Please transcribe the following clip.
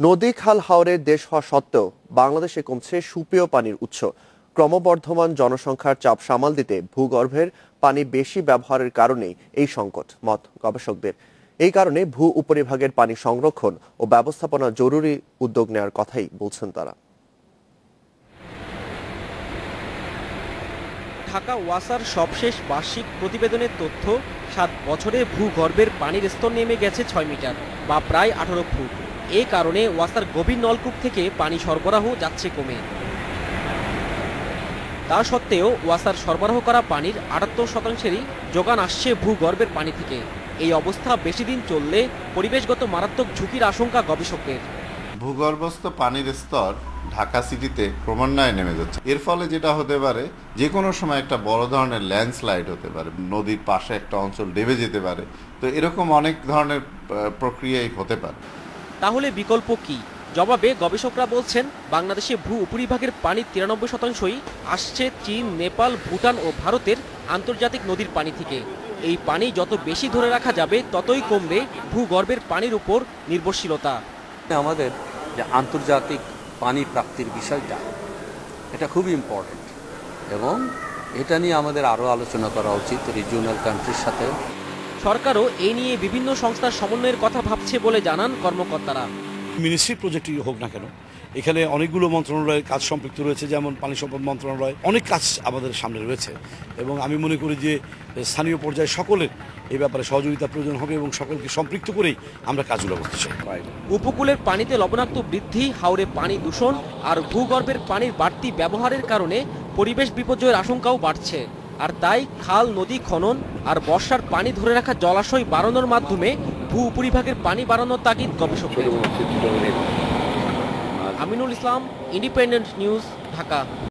নদী খাল হাওরের দেশ হওয়া সত্ত্বেও বাংলাদেশে কমছে সুপেয় পানির উৎস। ক্রমবর্ধমান জনসংখ্যার চাপ সামাল দিতে ভূগর্ভের পানি বেশি ব্যবহারের কারণেই এই সংকট, মত গবেষকদের। এই কারণে ভূ উপরিভাগের পানি সংরক্ষণ ও ব্যবস্থাপনা জরুরি উদ্যোগ নেওয়ার কথাই বলছেন তারা। ঢাকা ওয়াসার সবশেষ বার্ষিক প্রতিবেদনের তথ্য, সাত বছরে ভূগর্ভের পানির স্তর নেমে গেছে ছয় মিটার, বা প্রায় আঠারো ফুট। এ কারণে ওয়াসার গভীর নলকূপ থেকে পানি সরবরাহ যাচ্ছে কমে। তা সত্ত্বেও ওয়াসার সরবরাহ করা পানির আটাত্তর শতাংশেরই যোগান আসছে ভূগর্ভের পানি থেকে। এই অবস্থা বেশি দিন চললে পরিবেশগত মারাত্মক ঝুঁকির আশঙ্কা গবেষকদের। ভূগর্ভস্থ পানির স্তর ঢাকা সিটিতে ক্রমান্বয়ে নেমে যাচ্ছে। এর ফলে যেটা হতে পারে যে কোনো সময় একটা বড় ধরনের ল্যান্ডস্লাইড হতে পারে, নদীর পাশে একটা অঞ্চল ডেবে যেতে পারে। তো এরকম অনেক ধরনের প্রক্রিয়াই হতে পারে। তাহলে বিকল্প কি? জবাবে গবেষকরা বলছেন, বাংলাদেশে ভূ উপরিভাগের পানির তিরানব্বই শতাংশই আসছে চীন, নেপাল, ভুটান ও ভারতের আন্তর্জাতিক নদীর পানি থেকে। এই পানি যত বেশি ধরে রাখা যাবে, ততই কমবে ভূগর্ভের পানির উপর নির্ভরশীলতা। আমাদের যে আন্তর্জাতিক পানি প্রাপ্তির বিষয়টা, এটা খুবই ইম্পর্ট্যান্ট এবং এটা নিয়ে আমাদের আরও আলোচনা করা উচিত রিজিওনাল কান্ট্রির সাথে সরকারও এই নিয়ে বিভিন্ন সংস্থার সমন্বয়ের কথা ভাবছে বলে জানান কর্মকর্তারা। মিনিস্ট্রি প্রজেক্টই হোক না কেন এখানে অনেকগুলো মন্ত্রণালয়ের কাজ সম্পৃক্ত রয়েছে যেমন পানি সম্পদ মন্ত্রণালয় অনেক কাজ আমাদের সামনে রয়েছে এবং আমি মনে করি যে স্থানীয় পর্যায়ে সকলের এই ব্যাপারে সহযোগিতা প্রয়োজন হবে এবং সকলকে সম্পৃক্ত করেই আমরা কাজগুলো করতে চাই। উপকূলের পানিতে লবণাক্ত বৃদ্ধি হাওরে পানি দূষণ আর ভূগর্ভের পানির বাড়তি ব্যবহারের কারণে পরিবেশ বিপর্যয়ের আশঙ্কাও বাড়ছে। আর তাই খাল, নদী, খনন আর বর্ষার পানি ধরে রাখা জলাশয় বাড়ানোর মাধ্যমে ভূ উপরিভাগের পানি বাড়ানোর তাগিদ গবেষকদের আমিনুল ইসলাম ইন্ডিপেন্ডেন্ট নিউজ ঢাকা।